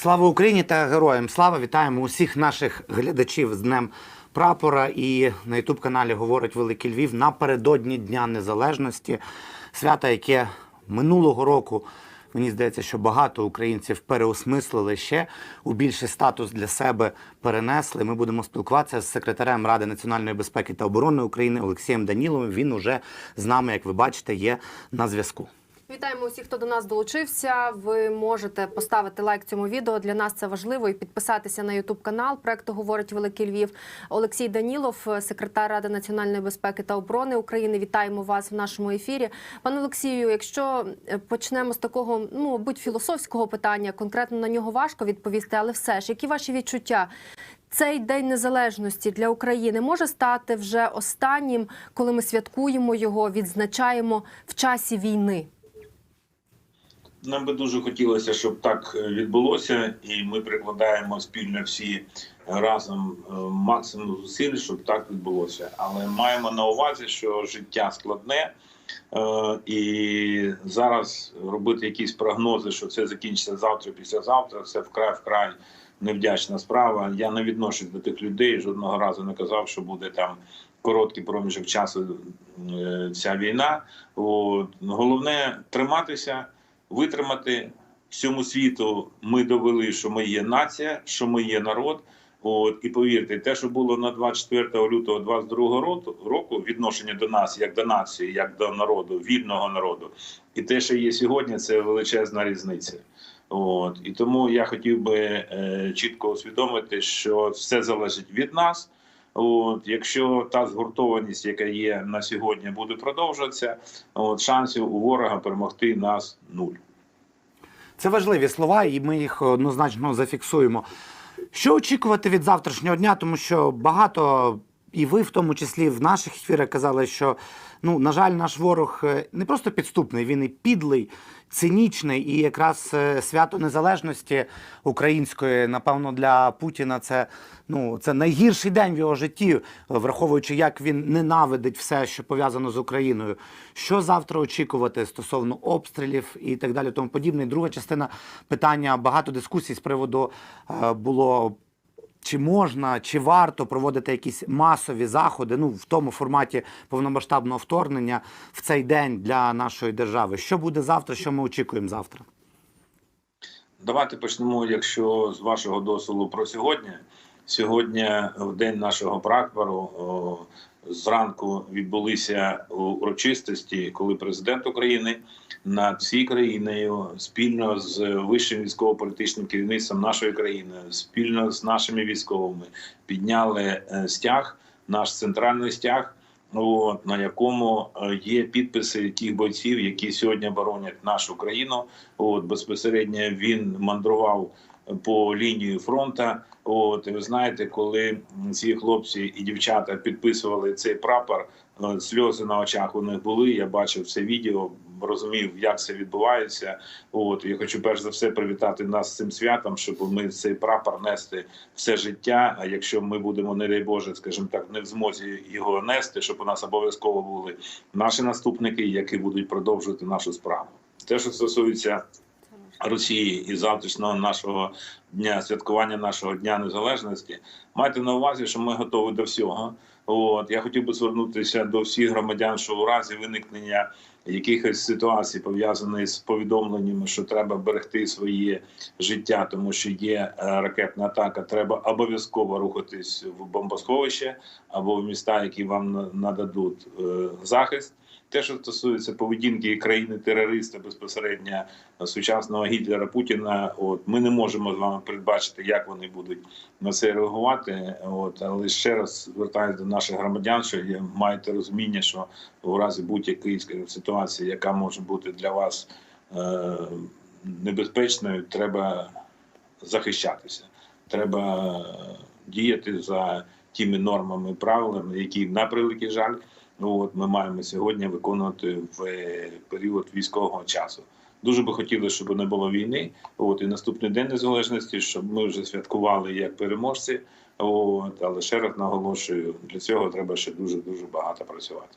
Слава Україні та героям! Слава! Вітаємо усіх наших глядачів з Днем Прапора. І на Ютуб каналі говорить Великий Львів напередодні Дня Незалежності, свята, яке минулого року. Мені здається, що багато українців переосмислили ще у більший статус для себе перенесли. Ми будемо спілкуватися з секретарем Ради національної безпеки та оборони України Олексієм Даніловим. Він уже з нами, як ви бачите, є на зв'язку. Вітаємо усіх, хто до нас долучився. Ви можете поставити лайк цьому відео. Для нас це важливо і підписатися на Ютуб канал проекту Говорить Великий Львів. Олексій Данілов, секретар Ради національної безпеки та оборони України. Вітаємо вас в нашому ефірі. Пане Олексію, якщо е, почнемо з такого, ну мабуть, філософського питання, конкретно на нього важко відповісти, але все ж, які ваші відчуття? Цей день незалежності для України може стати вже останнім, коли ми святкуємо його, відзначаємо в часі війни. Нам би дуже хотілося, щоб так е, відбулося, і ми прикладаємо спільно всі разом е, максимум зусиль, щоб так відбулося. Але маємо на увазі, що життя складне, е, і зараз робити якісь прогнози, що це закінчиться завтра, післязавтра, це вкрай вкрай невдячна справа. Я не відношусь до тих людей. Жодного разу не казав, що буде там. Короткий проміжок часу е, ця війна. От. Головне триматися витримати всьому світу. Ми довели, що ми є нація, що ми є народ. От і повірте, те, що було на 24 лютого 22 року, відношення до нас як до нації, як до народу, вільного народу, і те, що є сьогодні, це величезна різниця. От і тому я хотів би е, чітко усвідомити, що все залежить від нас. От, якщо та згуртованість, яка є на сьогодні, буде продовжуватися, от шансів у ворога перемогти нас нуль. Це важливі слова, і ми їх однозначно зафіксуємо. Що очікувати від завтрашнього дня? Тому що багато, і ви в тому числі в наших ефірах казали, що ну, на жаль, наш ворог е, не просто підступний, він і підлий, цинічний. І якраз е, свято незалежності української, напевно, для Путіна це ну це найгірший день в його житті, враховуючи, як він ненавидить все, що пов'язано з Україною. Що завтра очікувати стосовно обстрілів і так далі, тому подібне. Друга частина питання багато дискусій з приводу е, було. Чи можна, чи варто проводити якісь масові заходи ну в тому форматі повномасштабного вторгнення в цей день для нашої держави? Що буде завтра? Що ми очікуємо завтра? Давайте почнемо, якщо з вашого дозволу про сьогодні. Сьогодні, в день нашого прапору, зранку відбулися урочистості, коли президент України над всією країною спільно з вищим військово-політичним керівництвом нашої країни, спільно з нашими військовими підняли е, стяг, наш центральний стяг. От, на якому е, є підписи тих бойців, які сьогодні боронять нашу країну. От безпосередньо він мандрував по лінії фронту. От і ви знаєте, коли ці хлопці і дівчата підписували цей прапор, е, сльози на очах у них були. Я бачив це відео, розумів, як це відбувається. От я хочу перш за все привітати нас з цим святом, щоб ми цей прапор нести все життя. А якщо ми будемо, не дай Боже, скажімо так, не в змозі його нести, щоб у нас обов'язково були наші наступники, які будуть продовжувати нашу справу. Те, що стосується Росії і завтрашнього нашого дня святкування нашого дня незалежності, майте на увазі, що ми готові до всього. От я хотів би звернутися до всіх громадян, що у разі виникнення якихось ситуацій пов'язаних з повідомленнями, що треба берегти своє життя, тому що є е, ракетна атака. Треба обов'язково рухатись в бомбосховище або в міста, які вам нададуть е, захист. Те, що стосується поведінки країни-терориста безпосередньо сучасного Гітлера Путіна, от ми не можемо з вами передбачити, як вони будуть на це реагувати. От але ще раз звертаюся до наших громадян, що маєте розуміння, що у разі будь-якої ситуації, яка може бути для вас е, небезпечною, треба захищатися. Треба діяти за тими нормами, правилами, які на превеликий жаль. Ну от ми маємо сьогодні виконувати в період військового часу. Дуже би хотіли, щоб не було війни. От і наступний день незалежності, щоб ми вже святкували як переможці. От але ще раз наголошую, для цього треба ще дуже дуже багато працювати.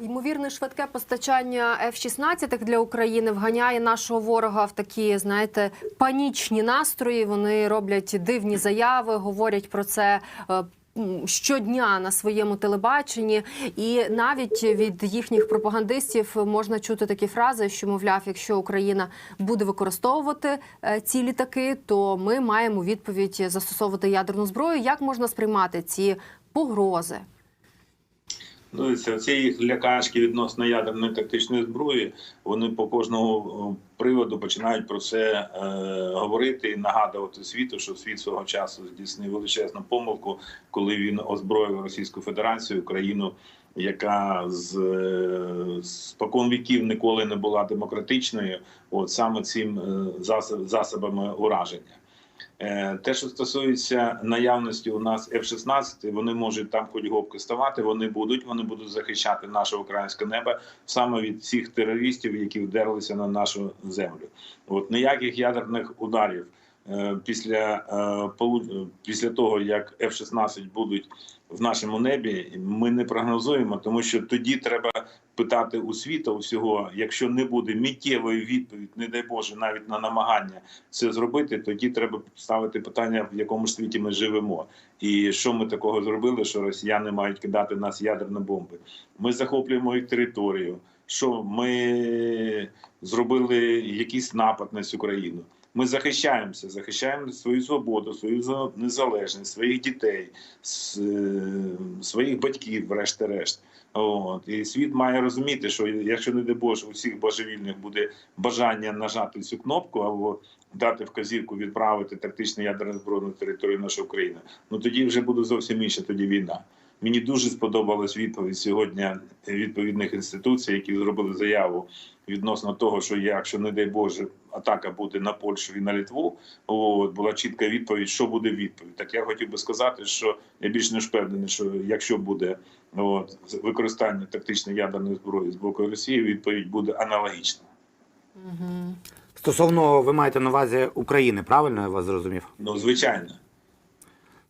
Ймовірне швидке постачання F-16 для України вганяє нашого ворога в такі, знаєте, панічні настрої. Вони роблять дивні заяви, говорять про це. Щодня на своєму телебаченні, і навіть від їхніх пропагандистів можна чути такі фрази, що мовляв, якщо Україна буде використовувати е, ці літаки, то ми маємо відповідь застосовувати ядерну зброю. Як можна сприймати ці погрози? Ну, це ці лякашки відносно ядерної тактичної зброї. Вони по кожному приводу починають про це е, говорити і нагадувати світу, що світ свого часу здійснив величезну помилку, коли він озброїв Російську Федерацію, країну, яка з е, спокон віків ніколи не була демократичною. От саме цим е, засобами ураження. Е, Те, що стосується наявності у нас F-16, вони можуть там хоч гопки ставати, вони будуть, вони будуть захищати наше українське небо саме від всіх терористів, які вдерлися на нашу землю. От ніяких ядерних ударів після, е, після того, як F-16 будуть в нашому небі, ми не прогнозуємо, тому що тоді треба питати у світу усього, якщо не буде миттєвої відповіді, не дай Боже, навіть на намагання це зробити, тоді треба ставити питання, в якому ж світі ми живемо, і що ми такого зробили, що росіяни мають кидати нас ядерні бомби. Ми захоплюємо їх територію. Що ми зробили якийсь напад на цю країну? Ми захищаємося, захищаємо свою свободу, свою за- незалежність, своїх дітей, е, своїх батьків, врешті-решт. От і світ має розуміти, що якщо не дай Боже, у всіх божевільних буде бажання нажати цю кнопку або дати вказівку відправити тактичну ядерну зброю на територію нашої України, ну тоді вже буде зовсім інша тоді війна. Мені дуже сподобалась відповідь сьогодні відповідних інституцій, які зробили заяву відносно того, що якщо, не дай Боже, атака буде на Польщу і на Литву, от, була чітка відповідь, що буде відповідь. Так я хотів би сказати, що я більш не впевнений, що якщо буде от, використання тактичної ядерної зброї з боку Росії, відповідь буде аналогічна. Угу. Стосовно ви маєте на увазі України, правильно я вас зрозумів? Ну, звичайно.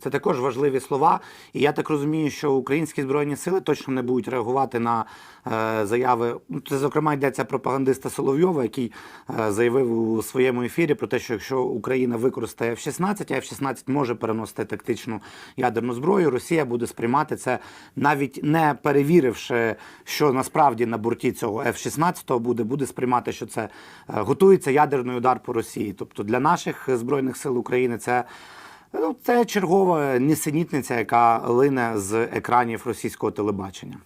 Це також важливі слова. І я так розумію, що українські збройні сили точно не будуть реагувати на е, заяви. Ну, Це, зокрема, йдеться пропагандиста Соловйова, який е, заявив у своєму ефірі про те, що якщо Україна використає F-16, а F-16 може переносити тактичну ядерну зброю, Росія буде сприймати це, навіть не перевіривши, що насправді на борті цього F-16 буде, буде сприймати, що це е, готується ядерний удар по Росії. Тобто для наших збройних сил України це. Ну, це чергова нісенітниця, яка лине з екранів російського телебачення.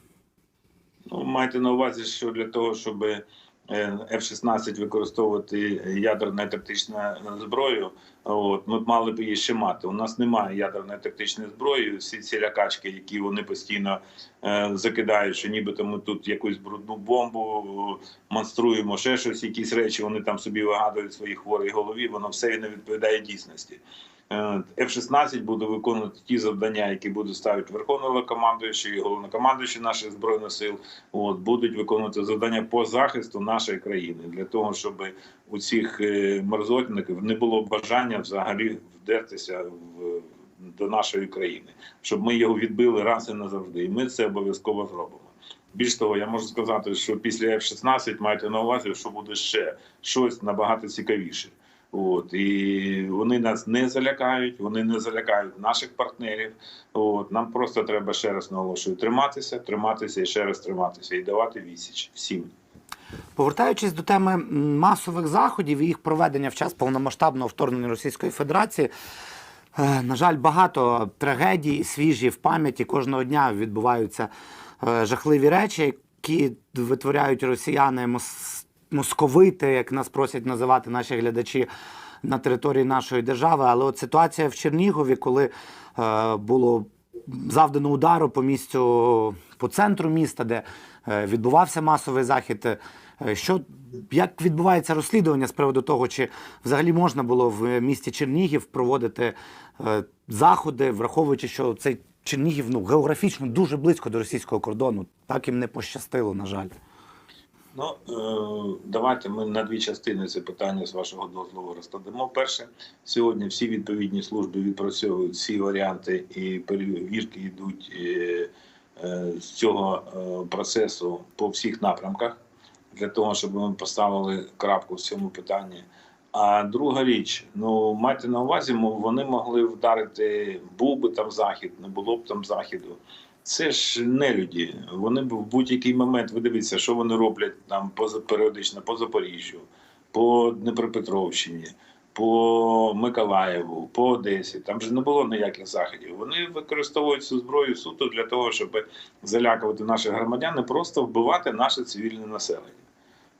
Ну, майте на увазі, що для того, щоб е, F-16 використовувати ядерну і тактичну зброю, от, ми мали б її ще мати. У нас немає ядерної тактичної зброї. Всі ці лякачки, які вони постійно е, закидають, що нібито ми тут якусь брудну бомбу е, монструємо, ще щось, якісь речі вони там собі вигадують в своїй хворій голові, воно все не відповідає дійсності. Е, F-16 буде виконувати ті завдання, які будуть ставити головнокомандуючий і головнокомандуючий наших збройних сил. От будуть виконувати завдання по захисту нашої країни для того, щоб у цих е, мерзотників не було бажання взагалі вдертися в до нашої країни, щоб ми його відбили раз і назавжди. І ми це обов'язково зробимо. Більш того, я можу сказати, що після F-16 маєте на увазі, що буде ще щось набагато цікавіше. От і вони нас не залякають, вони не залякають наших партнерів. От нам просто треба ще раз наголошую триматися, триматися і ще раз триматися і давати відсіч всім. Повертаючись до теми масових заходів і їх проведення в час повномасштабного вторгнення Російської Федерації, е, на жаль, багато трагедій свіжі в пам'яті. Кожного дня відбуваються е, жахливі речі, які витворяють росіяни московити, як нас просять називати наші глядачі. На території нашої держави, але от ситуація в Чернігові, коли е, було завдано удару по місцю по центру міста, де е, відбувався масовий захід. Е, Що як відбувається розслідування з приводу того, чи взагалі можна було в місті Чернігів проводити е, заходи, враховуючи, що цей Чернігів ну географічно дуже близько до російського кордону, так їм не пощастило, на жаль. Ну е, давайте ми на дві частини це питання з вашого дозволу розкладемо. Перше, сьогодні всі відповідні служби відпрацьовують всі варіанти, і перевірки йдуть е, е, з цього процесу по всіх напрямках для того, щоб ми поставили крапку в цьому питанні. А друга річ, ну майте на увазі, вони могли вдарити, був би там захід, не було б там заходу. Це ж не люди. Вони в будь-який момент, ви дивіться, що вони роблять там періодично по Запоріжжю, по Дніпропетровщині, по Миколаєву, по Одесі. Там же не було ніяких заходів. Вони використовують цю зброю суто для того, щоб залякувати наших громадян і просто вбивати наше цивільне населення.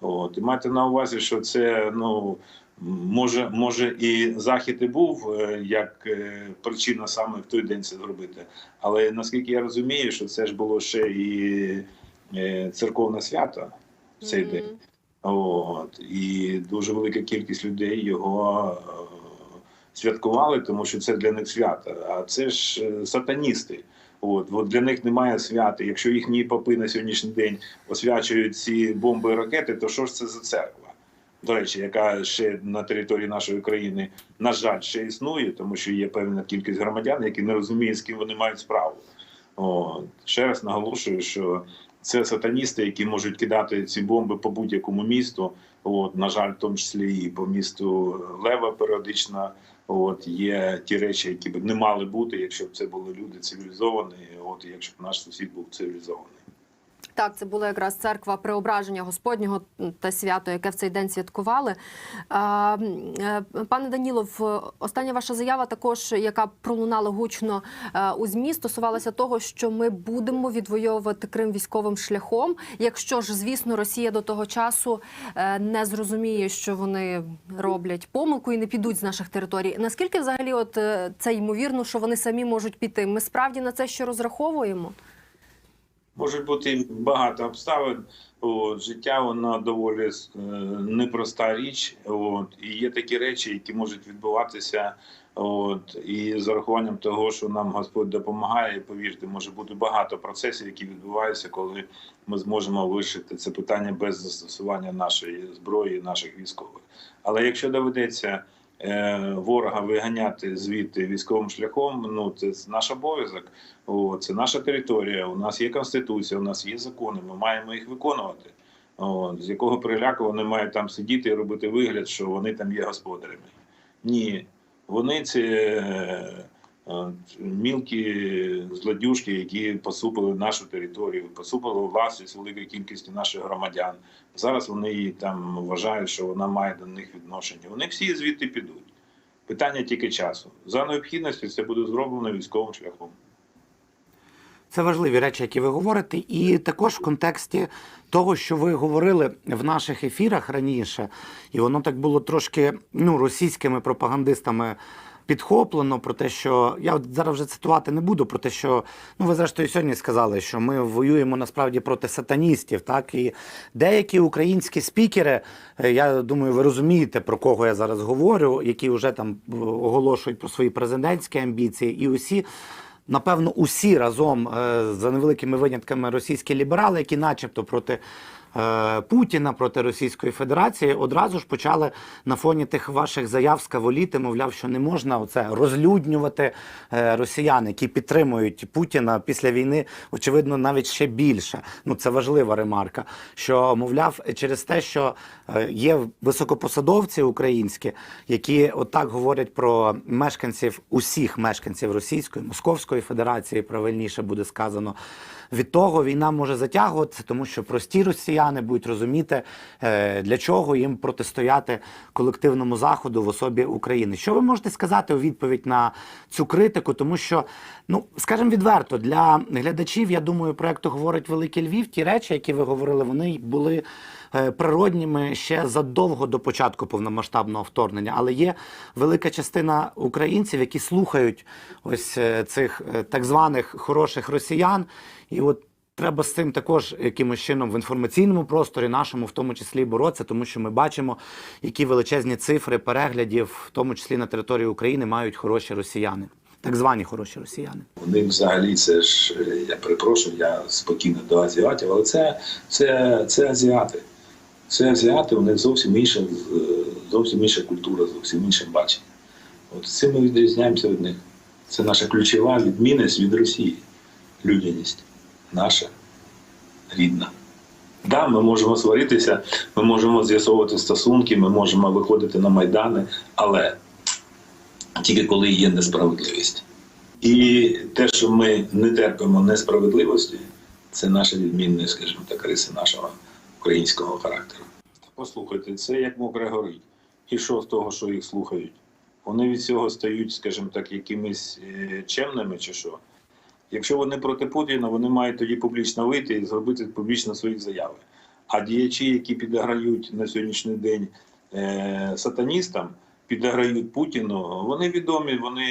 От і майте на увазі, що це ну може, може і захід і був е, як е, причина саме в той день це зробити. Але наскільки я розумію, що це ж було ще і е, церковне свято в цей Мгм. день. От і дуже велика кількість людей його святкували, тому що це для них свято. А це ж сатаністи. От, от для них немає свята. Якщо їхні попи на сьогоднішній день освячують ці бомби і ракети, то що ж це за церква? До речі, яка ще на території нашої країни, на жаль, ще існує, тому що є певна кількість громадян, які не розуміють, з ким вони мають справу. От. Ще раз наголошую, що це сатаністи, які можуть кидати ці бомби по будь-якому місту. От, на жаль, в тому числі і по місту Лева періодично. От є ті речі, які б не мали бути, якщо б це були люди цивілізовані. От якщо б наш сусід був цивілізований. Так, це була якраз церква Преображення Господнього та свято, яке в цей день святкували. Е, Пане Данілов, е, остання ваша заява, також яка пролунала гучно е, у змі, стосувалася того, що ми будемо відвоювати Крим військовим шляхом. Якщо ж, звісно, Росія до того часу не зрозуміє, що вони роблять помилку і не підуть з наших територій. Наскільки взагалі, от це ймовірно, що вони самі можуть піти? Ми справді на це ще розраховуємо? Можуть бути багато обставин. От, життя воно доволі е, непроста річ. От, і є такі речі, які можуть відбуватися. От, і з урахуванням того, що нам Господь допомагає, повірте, може бути багато процесів, які відбуваються, коли ми зможемо вирішити це питання без застосування нашої зброї, наших військових. Але якщо доведеться ворога виганяти звідти військовим шляхом, ну це наш обов'язок. Це наша територія. У нас є конституція, у нас є закони. Ми маємо їх виконувати. От, з якого приляку вони мають там сидіти і робити вигляд, що вони там є господарями. Ні, вони це е, е, мілкі злодюжки, які посупили нашу територію, посупили власність великої кількості наших громадян. Зараз вони її там вважають, що вона має до них відношення. Вони всі звідти підуть. Питання тільки часу. За необхідності це буде зроблено військовим шляхом. Це важливі речі, які ви говорите, і також в контексті того, що ви говорили в наших ефірах раніше, і воно так було трошки ну, російськими пропагандистами підхоплено про те, що я зараз вже цитувати не буду, про те, що ну ви зрештою сьогодні сказали, що ми воюємо насправді проти сатаністів, так? І деякі українські спікери, е, я думаю, ви розумієте про кого я зараз говорю, які вже там е, оголошують про свої президентські амбіції, і усі напевно, усі разом е, за невеликими винятками російські ліберали, які, начебто, проти Путіна, проти Російської Федерації, одразу ж почали на фоні тих ваших заяв скаволіти, мовляв, що не можна оце розлюднювати е, росіян, які підтримують Путіна після війни, очевидно, навіть ще більше. Ну це важлива ремарка. Що мовляв, через те, що е, є високопосадовці українські, які отак говорять про мешканців усіх мешканців Російської Московської Федерації, правильніше буде сказано. Від того війна може затягуватися, тому що прості росіяни будуть розуміти, е, для чого їм протистояти колективному заходу в особі України. Що ви можете сказати у відповідь на цю критику? Тому що, ну скажімо відверто, для глядачів, я думаю, проекту говорить Великий Львів. Ті речі, які ви говорили, вони були е, природніми ще задовго до початку повномасштабного вторгнення. Але є велика частина українців, які слухають ось е, цих так званих хороших росіян, і от. Треба з цим також якимось чином в інформаційному просторі нашому, в тому числі боротися, тому що ми бачимо, які величезні цифри переглядів, в тому числі на території України, мають хороші росіяни, так звані хороші росіяни. Вони взагалі це ж я перепрошую, я спокійно до азіатів, але це, це, це азіати. Це азіати, у них зовсім інша, е, зовсім інша культура, зовсім інше бачення. От цим ми відрізняємося від них. Це наша ключова відмінність від Росії людяність. Наша рідна. Да, ми можемо сваритися, ми можемо з'ясовувати стосунки, ми можемо виходити на майдани, але тільки коли є несправедливість. І те, що ми не терпимо несправедливості, це наша відмінність, скажімо так, риси нашого українського характеру. Послухайте, це як мокре горить. І що з того, що їх слухають? Вони від цього стають, скажімо так, якимись е, чемними чи що. Якщо вони проти Путіна, вони мають тоді публічно вийти і зробити публічно свої заяви. А діячі, які підіграють на сьогоднішній день е, сатаністам, підіграють Путіну, вони відомі, вони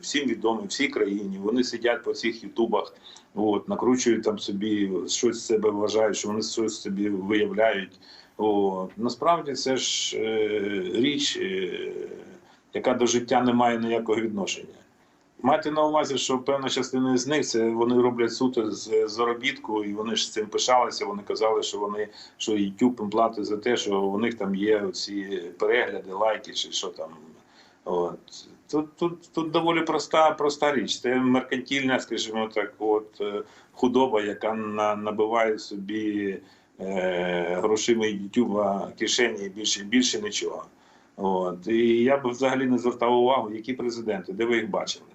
всім відомі, всій країні. Вони сидять по цих ютубах, от, накручують там собі, щось себе вважають, що вони щось собі виявляють. От. Насправді це ж е, річ, е, яка до життя не має ніякого відношення. Майте на увазі, що певна частина з них це вони роблять суто з заробітку, і вони ж цим пишалися. Вони казали, що вони що YouTube їм платить за те, що у них там є ці перегляди, лайки чи що там. От тут, тут, тут доволі проста, проста річ. Це меркантильна, скажімо так, от е, худоба, яка на, набиває собі е, грошима Ютуба кишені більше більше нічого. От і я б взагалі не звертав увагу, які президенти, де ви їх бачили.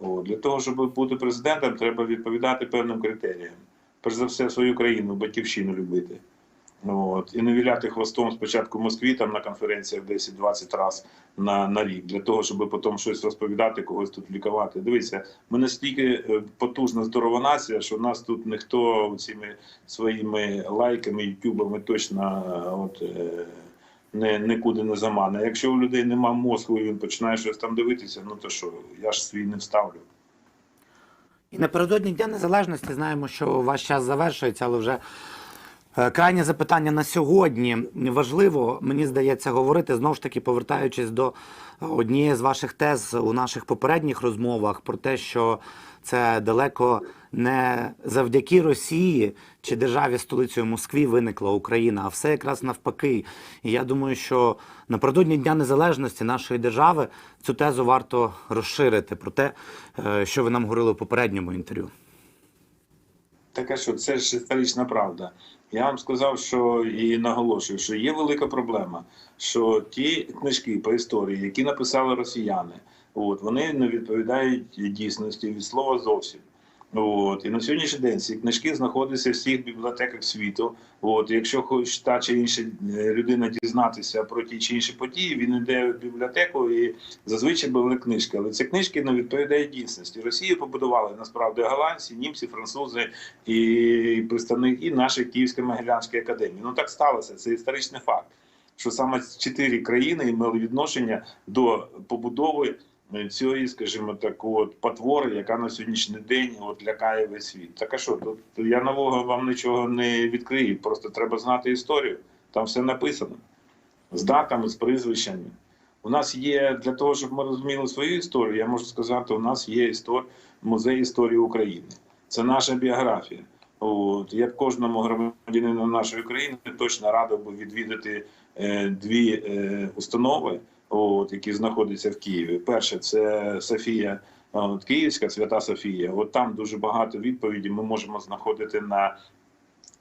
Для того, щоб бути президентом, треба відповідати певним критеріям. Перш за все, свою країну, батьківщину любити. От. І не віляти хвостом спочатку в Москві там на конференціях 10-20 разів на, на рік, для того, щоб потім щось розповідати, когось тут лікувати. Дивіться, ми настільки е, потужна здорова нація, що нас тут ніхто цими своїми лайками, ютубами точно е, от, е, не, нікуди не замане. Якщо у людей нема мозку і він починає щось там дивитися, ну то що, я ж свій не вставлю. І напередодні Дня Незалежності знаємо, що ваш час завершується, але вже е, крайнє запитання на сьогодні важливо, мені здається, говорити знову ж таки, повертаючись до однієї з ваших тез у наших попередніх розмовах про те, що це далеко не завдяки Росії чи державі столицею Москві виникла Україна, а все якраз навпаки. І я думаю, що напередодні Дня Незалежності нашої держави цю тезу варто розширити про те, е, що ви нам говорили у попередньому інтерв'ю. Таке, що це ж історична правда. Я вам сказав, що і наголошую, що є велика проблема, що ті книжки по історії, які написали росіяни, от вони не відповідають дійсності від слова зовсім. От і на сьогоднішній день ці книжки знаходяться в всіх бібліотеках світу. От, якщо хоч та чи інша е, людина дізнатися про ті чи інші події, він йде в бібліотеку і зазвичай були книжки. Але ці книжки не відповідають дійсності. Росію побудували насправді голландці, німці, французи і представники нашої Київсько-Могилянської академії. Ну так сталося. Це історичний факт. Що саме чотири країни мали відношення до побудови цієї, скажімо так, от потвори, яка на сьогоднішній день от лякає весь світ. Так а що тут я нового вам нічого не відкрию. Просто треба знати історію. Там все написано з датами, з прізвищами. У нас є для того, щоб ми розуміли свою історію. Я можу сказати, у нас є істор... музей історії України. Це наша біографія. От я б кожному громадянину нашої країни точно радив би відвідати е, дві е, установи от, які знаходяться в Києві. Перше, це Софія от, Київська, Свята Софія. От там дуже багато відповідей ми можемо знаходити на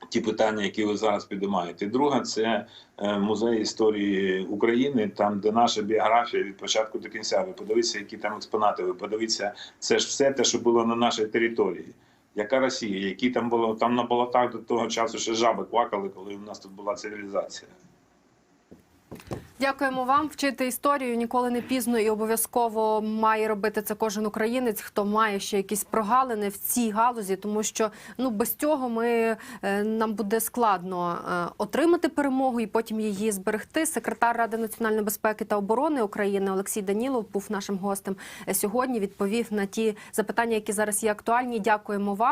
ті питання, які ви зараз підіймаєте. Друга це е, музей історії України, там де наша біографія від початку до кінця. Ви подивіться, які там експонати. Ви подивіться, це ж все те, що було на нашій території. Яка Росія, які там було там на болотах до того часу ще жаби квакали, коли у нас тут була цивілізація. Дякуємо вам. Вчити історію ніколи не пізно і обов'язково має робити це кожен українець, хто має ще якісь прогалини в цій галузі, тому що ну без цього ми е, нам буде складно е, отримати перемогу і потім її зберегти. Секретар Ради національної безпеки та оборони України Олексій Данілов був нашим гостем е, сьогодні. Відповів на ті запитання, які зараз є актуальні. Дякуємо вам.